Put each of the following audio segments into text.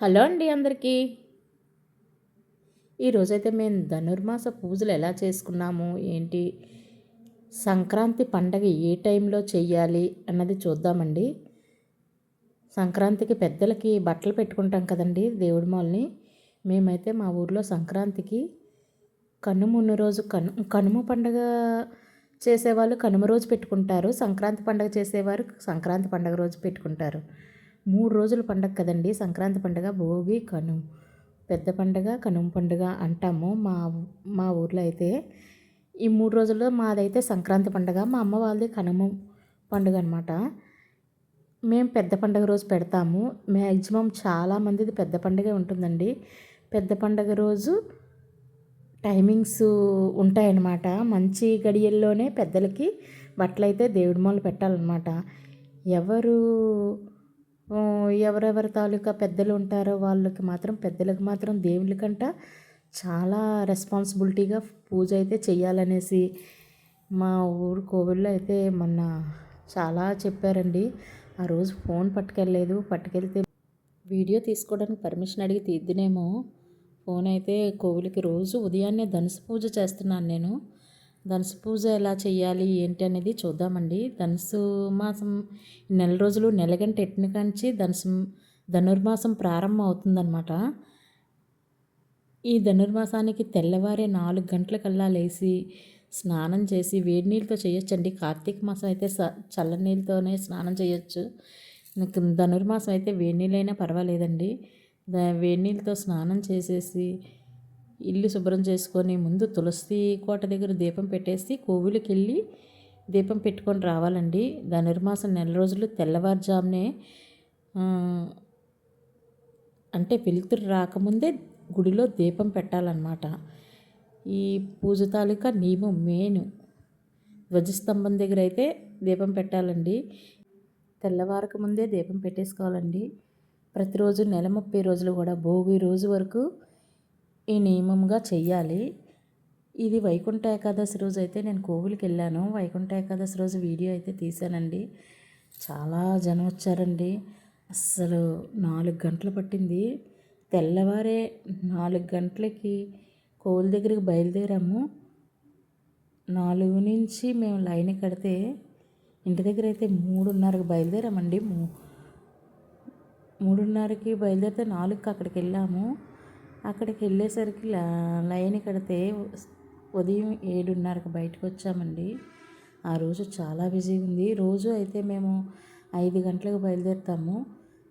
Hello అండి అందరికీ. ఈరోజైతే మేము ధనుర్మాస పూజలు ఎలా చేసుకున్నాము? ఏంటి? సంక్రాంతి పండగ ఏ టైంలో చెయ్యాలి అన్నది చూద్దామండి. సంక్రాంతికి పెద్దలకి బట్టలు పెట్టుకుంటాం కదండి దేవుడి మాల్ని. మేమైతే మా ఊర్లో సంక్రాంతికి కనుమున్న రోజు కను కనుమ పండగ చేసేవాళ్ళు కనుమ రోజు పెట్టుకుంటారు. సంక్రాంతి పండగ చేసేవారు సంక్రాంతి పండగ రోజు పెట్టుకుంటారు. మూడు రోజుల పండగ కదండి. సంక్రాంతి పండుగ భోగి కనుమ పెద్ద పండగ కనుమ పండుగ అంటాము మా మా ఊర్లో అయితే. ఈ మూడు రోజుల్లో మాదైతే సంక్రాంతి పండగ మా అమ్మ వాళ్ళది కనుమ పండుగ అనమాట మేము పెద్ద పండగ రోజు పెడతాము. మ్యాక్సిమం చాలామందిది పెద్ద పండుగ ఉంటుందండి. పెద్ద పండగ రోజు టైమింగ్స్ ఉంటాయన్నమాట. మంచి గడియల్లోనే పెద్దలకి బట్టలు అయితే దేవుడి మూల పెట్టాలన్నమాట. ఎవరు ఎవరెవరి తాలూకా పెద్దలు ఉంటారో వాళ్ళకి మాత్రం పెద్దలకు మాత్రం దేవుళ్ళకంట చాలా రెస్పాన్సిబిలిటీగా పూజ అయితే చేయాలనేసి మా ఊరు కోవిల్లో అయితే మొన్న చాలా చెప్పారండి. ఆ రోజు ఫోన్ పట్టుకెళ్ళలేదు పట్టుకెళ్తే వీడియో తీసుకోవడానికి పర్మిషన్ అడిగి తీద్దినేమో. ఫోన్ అయితే కోవిలికి రోజు ఉదయాన్నే ధనుసు పూజ చేస్తున్నాను నేను. ధనుసు పూజ ఎలా చేయాలి ఏంటి అనేది చూద్దామండి. ధనుసు మాసం నెల రోజులు నెలగంట ఎట్టిన కాంచి ధనుసు ధనుర్మాసం ప్రారంభం అవుతుందన్నమాట ఈ ధనుర్మాసానికి తెల్లవారే నాలుగు గంటలకల్లా లేచి స్నానం చేసి వేడి నీళ్ళతో చేయొచ్చండి. కార్తీక మాసం అయితే చల్ల నీళ్ళతోనే స్నానం చేయొచ్చు. ధనుర్మాసం అయితే వేడి నీళ్ళైనా పర్వాలేదండి. వేడి నీళ్ళతో స్నానం చేసేసి ఇల్లు శుభ్రం చేసుకొని ముందు తులసి కోట దగ్గర దీపం పెట్టేసి కోవిలికి వెళ్ళి దీపం పెట్టుకొని రావాలండి. ధనుర్మాసం నెల రోజులు తెల్లవారుజామునే అంటే వెలుతురు రాకముందే గుడిలో దీపం పెట్టాలన్నమాట. ఈ పూజ తాలూకా నియమం మెయిన్. ధ్వజస్తంభం దగ్గర అయితే దీపం పెట్టాలండి. తెల్లవారక ముందే దీపం పెట్టేసుకోవాలండి. ప్రతిరోజు నెల ముప్పై రోజులు కూడా భోగి రోజు వరకు ఈ నియమంగా చెయ్యాలి. ఇది వైకుంఠ ఏకాదశి రోజు అయితే నేను కోవిలికి వెళ్ళాను. వైకుంఠ ఏకాదశి రోజు వీడియో అయితే తీశానండి. చాలా జనం వచ్చారండి. అస్సలు నాలుగు గంటలు పట్టింది. తెల్లవారే నాలుగు గంటలకి కోవిల దగ్గరికి బయలుదేరాము. నాలుగు నుంచి మేము లైన్ కడితే ఇంటి దగ్గర అయితే మూడున్నరకు బయలుదేరామండి. మూడున్నరకి బయలుదేరితే నాలుగుకి అక్కడికి వెళ్ళాము. అక్కడికి వెళ్ళేసరికి లైన్ కడితే ఉదయం ఏడున్నరకు బయటకు వచ్చామండి. ఆ రోజు చాలా బిజీ ఉంది. రోజు అయితే మేము ఐదు గంటలకు బయలుదేరుతాము.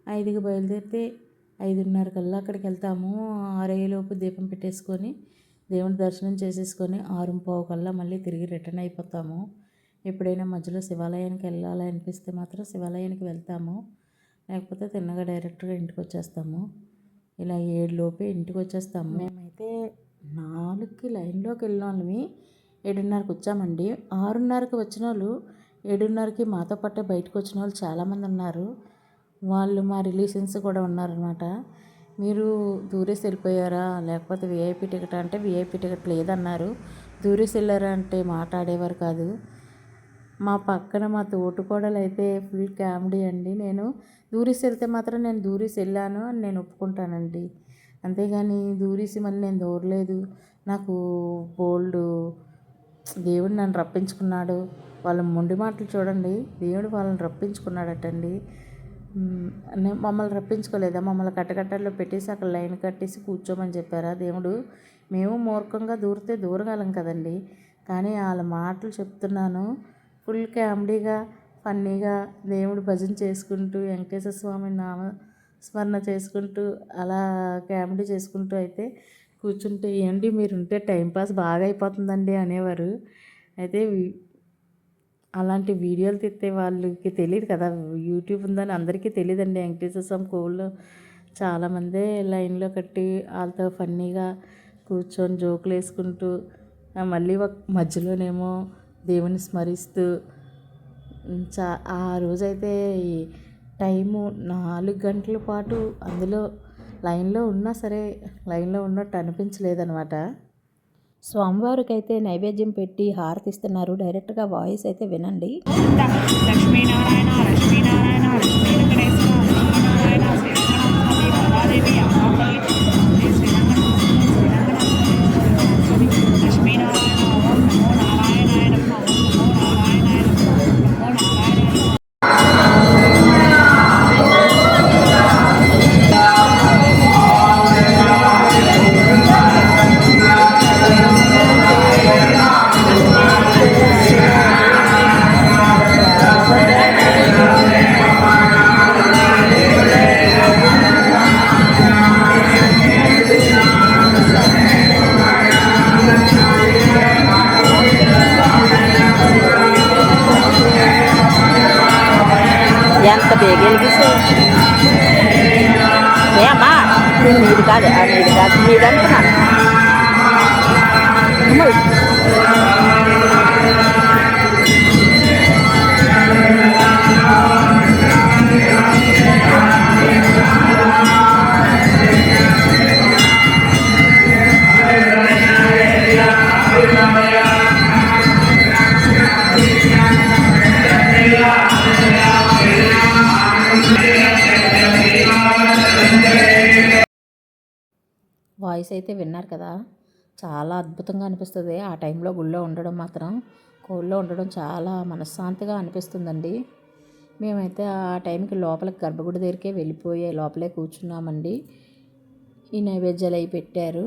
ఐదుకి బయలుదేరితే ఐదున్నర కల్లా అక్కడికి వెళ్తాము. ఆరేలోపు దీపం పెట్టేసుకొని దేవుని దర్శనం చేసేసుకొని ఆరు పావు కల్లా మళ్ళీ తిరిగి రిటర్న్ అయిపోతాము. ఎప్పుడైనా మధ్యలో శివాలయానికి వెళ్ళాలి అనిపిస్తే మాత్రం శివాలయానికి వెళ్తాము. లేకపోతే తిన్నగా డైరెక్ట్గా ఇంటికి వచ్చేస్తాము. ఇలా ఏడులోపే ఇంటికి వచ్చేస్తాము మేమైతే నాలుగుకి లైన్లోకి వెళ్ళిన వాళ్ళమి ఏడున్నరకు వచ్చామండి ఆరున్నరకి వచ్చిన వాళ్ళు ఏడున్నరకి మాతో పట్టే బయటకు వచ్చిన వాళ్ళు చాలామంది ఉన్నారు వాళ్ళు మా రిలేషన్స్ కూడా ఉన్నారనమాట మీరు దూరేసి వెళ్ళిపోయారా? లేకపోతే విఐపి టికెట్? అంటే విఐపి టికెట్ లేదన్నారు. దూరేసి వెళ్ళారా అంటే మాట్లాడేవారు కాదు. మా పక్కన మా తోటికోడలు అయితే ఫుల్ కామెడీ అండి. నేను దూరిసి వెళ్తే మాత్రం నేను దూరిసి వెళ్ళాను అని నేను ఒప్పుకుంటానండి. అంతేగాని దూరిసి మళ్ళీ నేను దూరలేదు. నాకు బోల్డ్ దేవుడు నన్ను రప్పించుకున్నాడు. వాళ్ళ మొండి మాటలు చూడండి. దేవుడు వాళ్ళని రప్పించుకున్నాడటండి. మమ్మల్ని రప్పించుకోలేదా? మమ్మల్ని కట్టకట్టల్లో పెట్టేసి అక్కడ లైన్ కట్టేసి కూర్చోమని చెప్పారా? దేవుడు మేము మూర్ఖంగా దూరితే దూరగలం కదండి. కానీ వాళ్ళ మాటలు చెప్తున్నాను. ఫుల్ కామెడీగా ఫన్నీగా దేవుడు భజన చేసుకుంటూ వెంకటేశ్వర స్వామి నామ స్మరణ చేసుకుంటూ అలా కామెడీ చేసుకుంటూ అయితే కూర్చుంటే ఏంటి మీరు ఉంటే టైంపాస్ బాగా అయిపోతుందండి అనేవారు. అయితే అలాంటి వీడియోలు తీస్తే వాళ్ళకి తెలియదు కదా. యూట్యూబ్ ఉందని అందరికీ తెలియదండి వెంకటేశ్వర స్వామి కోళ్ళు చాలామందే లైన్లో కట్టి వాళ్ళతో ఫన్నీగా కూర్చొని జోకులు వేసుకుంటూ మళ్ళీ ఒక మధ్యలోనేమో దేవుని స్మరిస్తూ చా ఆ రోజైతే టైము నాలుగు గంటల పాటు అందులో లైన్లో ఉన్నా సరే లైన్లో ఉన్నట్టు అనిపించలేదనమాట స్వామివారికి అయితే నైవేద్యం పెట్టి హారతిస్తున్నారు. డైరెక్ట్గా వాయిస్ అయితే వినండి. లక్ష్మీనారాయణ లక్ష్మీనారాయణ. వాయిస్ అయితే విన్నారు కదా. చాలా అద్భుతంగా అనిపిస్తుంది. ఆ టైంలో గుళ్ళో ఉండడం మాత్రం కోళ్ళో ఉండడం చాలా మనశ్శాంతిగా అనిపిస్తుందండి. మేమైతే ఆ టైంకి లోపలికి గర్భగుడి దగ్గరికే వెళ్ళిపోయే లోపలే కూర్చున్నామండి. ఈ నైవేద్యాలు అవి పెట్టారు.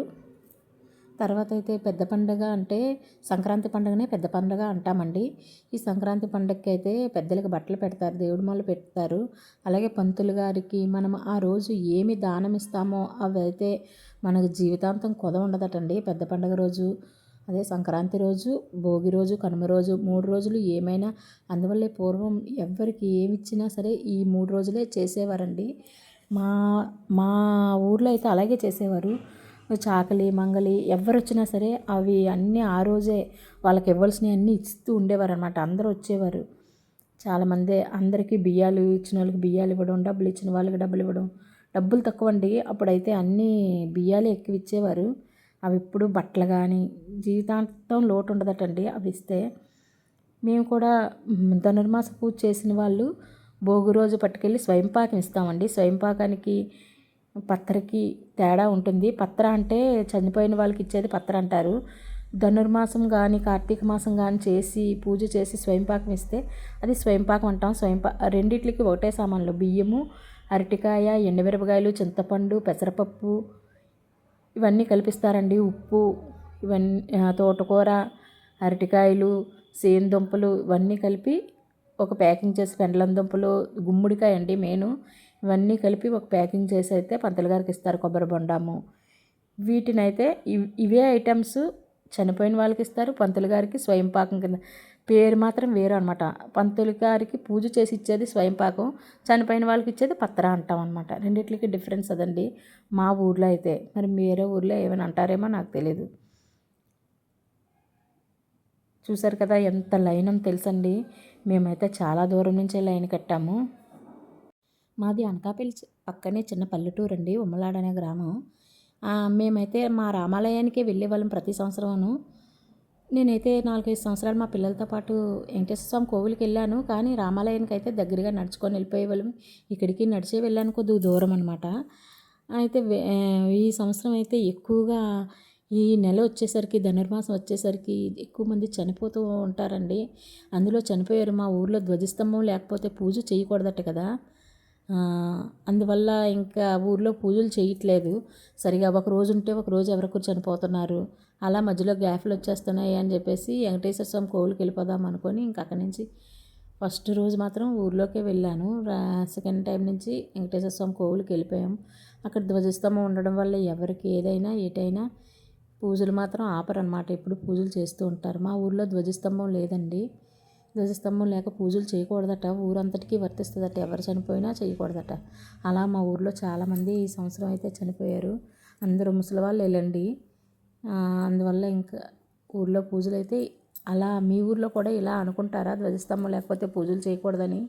తర్వాత అయితే పెద్ద పండగ అంటే సంక్రాంతి పండుగనే పెద్ద పండగ అంటామండి. ఈ సంక్రాంతి పండుగకి అయితే పెద్దలకు బట్టలు పెడతారు దేవుడి మాలు పెడతారు. అలాగే పంతులు గారికి మనం ఆ రోజు ఏమి దానం ఇస్తామో అవి అయితే మనకు జీవితాంతం కొద ఉండదటండి. పెద్ద పండగ రోజు అదే సంక్రాంతి రోజు భోగి రోజు కనుమ రోజు మూడు రోజులు ఏమైనా అందువల్లే పూర్వం ఎవ్వరికి ఏమి ఇచ్చినా సరే ఈ మూడు రోజులే చేసేవారండి. మా మా ఊర్లో అయితే అలాగే చేసేవారు. చాకలి మంగలి ఎవరు వచ్చినా సరే అవి అన్నీ ఆ రోజే వాళ్ళకి ఇవ్వాల్సినవి అన్నీ ఇస్తూ ఉండేవారు అనమాట అందరూ వచ్చేవారు. చాలామంది అందరికీ బియ్యాలు ఇచ్చిన వాళ్ళకి బియ్యాలు ఇవ్వడం డబ్బులు ఇచ్చిన వాళ్ళకి డబ్బులు ఇవ్వడం. డబ్బులు తక్కువ అండి. అప్పుడైతే అన్నీ బియ్యాలు ఎక్కువ ఇచ్చేవారు. అవి ఇప్పుడు బట్టలు కానీ జీవితాంతం లోటు ఉండదటండి అవి ఇస్తే. మేము కూడా ధనుర్మాస పూజ చేసిన వాళ్ళు భోగి రోజు పట్టుకెళ్ళి స్వయంపాకం ఇస్తామండి. స్వయంపాకానికి పత్రకి తేడా ఉంటుంది. పత్ర అంటే చనిపోయిన వాళ్ళకి ఇచ్చేది పత్ర అంటారు. ధనుర్మాసం కానీ కార్తీక మాసం కానీ చేసి పూజ చేసి స్వయంపాకం ఇస్తే అది స్వయంపాకం అంటాం. స్వయంపా రెండిట్లకి ఒకటే సామాన్లు. బియ్యము అరటికాయ ఎండుమిరపకాయలు చింతపండు పెసరపప్పు ఇవన్నీ కలిపిస్తారండి. ఉప్పు ఇవన్నీ తోటకూర అరటికాయలు సేను దుంపలు ఇవన్నీ కలిపి ఒక ప్యాకింగ్ చేసి పెండలం దుంపలు గుమ్మడికాయ అండి మెయిన్. ఇవన్నీ కలిపి ఒక ప్యాకింగ్ చేసి అయితే పంతులు గారికి ఇస్తారు కొబ్బరి బొండాము. వీటినైతే ఇవే ఐటమ్స్ చనిపోయిన వాళ్ళకి ఇస్తారు పంతులు గారికి స్వయం పాకం కింద. పేరు మాత్రం వేరు అనమాట పంతులు గారికి పూజ చేసి ఇచ్చేది స్వయం పాకం చనిపోయిన వాళ్ళకి ఇచ్చేది పత్ర అంటాం అనమాట రెండిట్లకి డిఫరెన్స్ అదండి. మా ఊర్లో అయితే. మరి వేరే ఊర్లో ఏమైనా అంటారేమో నాకు తెలియదు చూసారు కదా ఎంత లైన్ అని తెలుసండి. మేమైతే చాలా దూరం నుంచే లైన్ కట్టాము. మాది అనకాపల్లి పక్కనే చిన్న పల్లెటూరు అండి ఉమ్మలాడ అనే గ్రామం. మేమైతే మా రామాలయానికి వెళ్ళే వాళ్ళం ప్రతి సంవత్సరమును. నేనైతే నాలుగైదు సంవత్సరాలు మా పిల్లలతో పాటు వెంకటేశ్వర స్వామి కోవిలికి వెళ్ళాను కానీ రామాలయానికి అయితే దగ్గరగా నడుచుకొని వెళ్ళిపోయే వాళ్ళం. ఇక్కడికి నడిచే వెళ్ళాను కొద్దిగా దూరం అనమాట అయితే ఈ సంవత్సరం అయితే ఎక్కువగా ఈ నెల వచ్చేసరికి ధనుర్మాసం వచ్చేసరికి ఎక్కువ మంది చనిపోతూ ఉంటారండి. అందులో చనిపోయారు మా ఊర్లో ధ్వజస్తంభం లేకపోతే పూజ చేయకూడదట కదా. అందువల్ల ఇంకా ఊర్లో పూజలు చేయట్లేదు. సరిగా ఒక రోజు ఉంటే ఒక రోజు ఎవరికొరు చనిపోతున్నారు అలా మధ్యలో గ్యాప్లు వచ్చేస్తున్నాయి అని చెప్పేసి వెంకటేశ్వర స్వామి కోవిలికి వెళ్ళిపోదాం అనుకొని ఇంకా అక్కడి నుంచి ఫస్ట్ రోజు మాత్రం ఊర్లోకే వెళ్ళాను. సెకండ్ టైం నుంచి వెంకటేశ్వర స్వామి కోవిలికి వెళ్ళిపోయాం. అక్కడ ధ్వజస్తంభం ఉండడం వల్ల ఎవరికి ఏదైనా ఏటైనా పూజలు మాత్రం ఆపరనమాట ఎప్పుడు పూజలు చేస్తూ ఉంటారు. మా ఊర్లో ధ్వజస్తంభం లేదండి. ధ్వజస్తంభం లేక పూజలు చేయకూడదట. ఊరంతటికీ వర్తిస్తుందట. ఎవరు చనిపోయినా చేయకూడదట. అలా మా ఊర్లో చాలామంది ఈ సంవత్సరం అయితే చనిపోయారు. అందరూ ముసలి వాళ్ళు వెళ్ళండి అందువల్ల ఇంకా ఊర్లో పూజలు అయితే అలా మీ ఊర్లో కూడా ఇలా అనుకుంటారా? ధ్వజస్తంభం లేకపోతే పూజలు చేయకూడదని?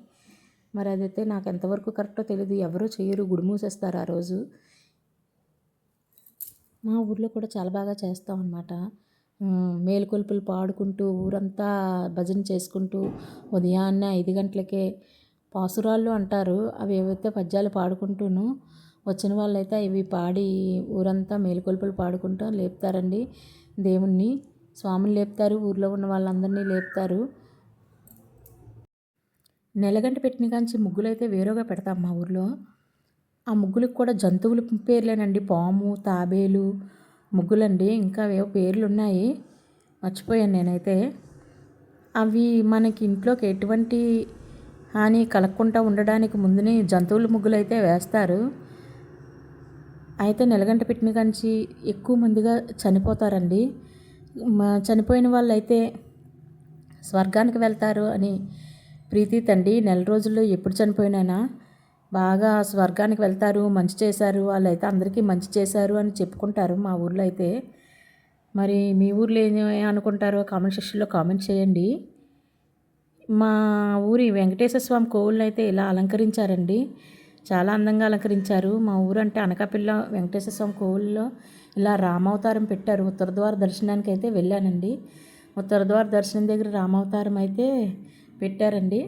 మరి అదైతే నాకు ఎంతవరకు కరెక్టో తెలియదు ఎవరూ చేయరు. గుడి మూసేస్తారు ఆ రోజు. మా ఊర్లో కూడా చాలా బాగా చేస్తాం అన్నమాట మేలుకొల్పులు పాడుకుంటూ ఊరంతా భజన చేసుకుంటూ ఉదయాన్నే ఐదు గంటలకే పాసురాళ్ళు అంటారు. అవి ఏవైతే పద్యాలు పాడుకుంటూను వచ్చిన వాళ్ళైతే ఇవి పాడి ఊరంతా మేలుకొల్పులు పాడుకుంటూ లేపుతారండి. దేవుణ్ణి స్వామిని లేపుతారు ఊర్లో ఉన్న వాళ్ళందరినీ లేపుతారు. నెలగంట పెట్టిన కాంచి ముగ్గులు అయితే వేరుగా పెడతాం మా ఊర్లో. ఆ ముగ్గులకు కూడా జంతువుల పేర్లేనండి. పాము తాబేలు ముగ్గులండి. ఇంకా ఏవో పేర్లు ఉన్నాయి మర్చిపోయాను నేనైతే. అవి మనకి ఇంట్లోకి ఎటువంటి హాని కలగకుండా ఉండడానికి ముందునే జంతువుల ముగ్గులు అయితే వేస్తారు. అయితే నెలగంట పెట్టిన కంచి ఎక్కువ మందిగా చనిపోతారండి. మా చనిపోయిన వాళ్ళు అయితే స్వర్గానికి వెళ్తారు అని ప్రీతి తండ్రి నెల రోజుల్లో ఎప్పుడు చనిపోయినా బాగా స్వర్గానికి వెళ్తారు మంచి చేశారు వాళ్ళు అయితే అందరికీ మంచి చేశారు అని చెప్పుకుంటారు మా ఊర్లో అయితే. మరి మీ ఊర్లో ఏం అనుకుంటారో కామెంట్ సెక్షన్లో కామెంట్ చేయండి. మా ఊరి వెంకటేశ్వర స్వామి కోవులను అయితే ఇలా అలంకరించారండి. చాలా అందంగా అలంకరించారు. మా ఊరు అంటే అనకాపిల్ల వెంకటేశ్వర స్వామి కోవుల్లో ఇలా రామావతారం పెట్టారు. ఉత్తరద్వార దర్శనానికి అయితే వెళ్ళానండి. ఉత్తర ద్వార దర్శనం దగ్గర రామావతారం అయితే పెట్టారండి.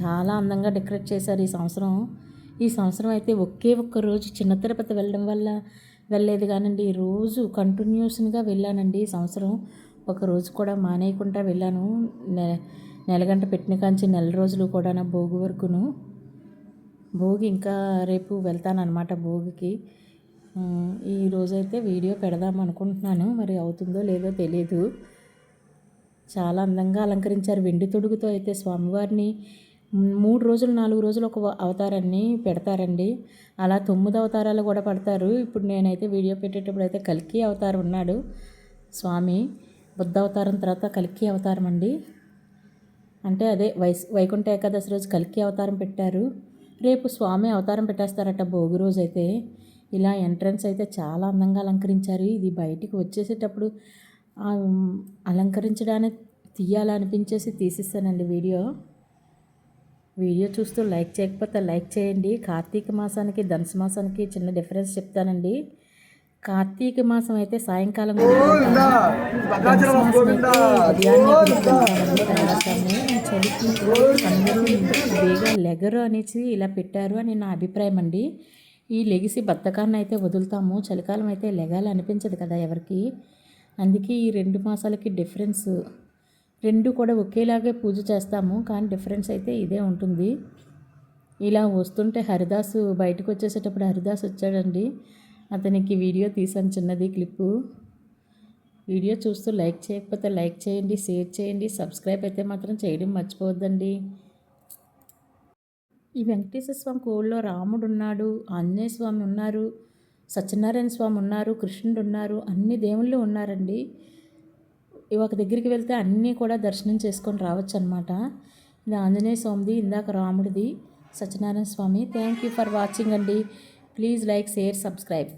చాలా అందంగా డెకరేట్ చేశారు ఈ సంవత్సరం. ఈ సంవత్సరం అయితే ఒకే ఒక్క రోజు చిన్న తిరుపతి వెళ్ళడం వల్ల వెళ్ళలేదు కానండి. రోజు కంటిన్యూస్గా వెళ్ళానండి ఈ సంవత్సరం. ఒక రోజు కూడా మానేయకుండా వెళ్ళాను. నె నెలగంట పెట్టిన కాంచి నెల రోజులు కూడా నా భోగి వరకును. భోగి ఇంకా రేపు వెళ్తాను అనమాట భోగికి. ఈరోజు ఈ రోజైతే వీడియో పెడదాం అనుకుంటున్నాను. మరి అవుతుందో లేదో తెలియదు చాలా అందంగా అలంకరించారు. వెండి తొడుగుతో అయితే స్వామివారిని మూడు రోజులు నాలుగు రోజులు ఒక అవతారాన్ని పెడతారండి. అలా తొమ్మిది అవతారాలు కూడా పడతారు. ఇప్పుడు నేనైతే వీడియో పెట్టేటప్పుడు అయితే కల్కి అవతారం ఉన్నాడు. స్వామి బుద్ధ అవతారం తర్వాత కల్కి అవతారం అండి. అంటే అదే వైస్ వైకుంఠ ఏకాదశి రోజు కలికి అవతారం పెట్టారు. రేపు స్వామి అవతారం పెట్టేస్తారట భోగి రోజు అయితే ఇలా ఎంట్రన్స్ అయితే చాలా అందంగా అలంకరించారు. ఇది బయటికి వచ్చేసేటప్పుడు అలంకరించడానికి తీయాలనిపించేసి తీసిస్తానండి వీడియో. వీడియో చూస్తూ లైక్ చేయకపోతే లైక్ చేయండి. కార్తీక మాసానికి ధనుసు మాసానికి చిన్న డిఫరెన్స్ చెప్తానండి. కార్తీక మాసం అయితే సాయంకాలం చలికి అందరూ బేగా లెగరు అనేసి ఇలా పెట్టారు అని నా అభిప్రాయం అండి. ఈ లెగిసి బద్ధకాన్ని అయితే వదులుతాము. చలికాలం అయితే లెగాలి అనిపించదు కదా ఎవరికి. అందుకే ఈ రెండు మాసాలకి డిఫరెన్స్ రెండు కూడా ఒకేలాగే పూజ చేస్తాము కానీ డిఫరెన్స్ అయితే ఇదే ఉంటుంది. ఇలా వస్తుంటే హరిదాసు బయటకు వచ్చేసేటప్పుడు హరిదాస్ వచ్చాడండి. అతనికి వీడియో తీసాను చిన్నది క్లిప్పు. వీడియో చూస్తూ లైక్ చేయకపోతే లైక్ చేయండి షేర్ చేయండి. సబ్స్క్రైబ్ అయితే మాత్రం చేయడం మర్చిపోవద్దండి. ఈ వెంకటేశ్వర స్వామి కోవిల్లో రాముడు ఉన్నాడు ఆంజనేయ స్వామి ఉన్నారు సత్యనారాయణ స్వామి ఉన్నారు కృష్ణుడు ఉన్నారు అన్ని దేవుళ్ళు ఉన్నారండి. ఒక దగ్గరికి వెళ్తే అన్నీ కూడా దర్శనం చేసుకొని రావచ్చు అనమాట ఇది ఆంజనేయ స్వామిది ఇందాక రాముడిది. Satyanarayana Swami thank you for watching అండి. Please like share subscribe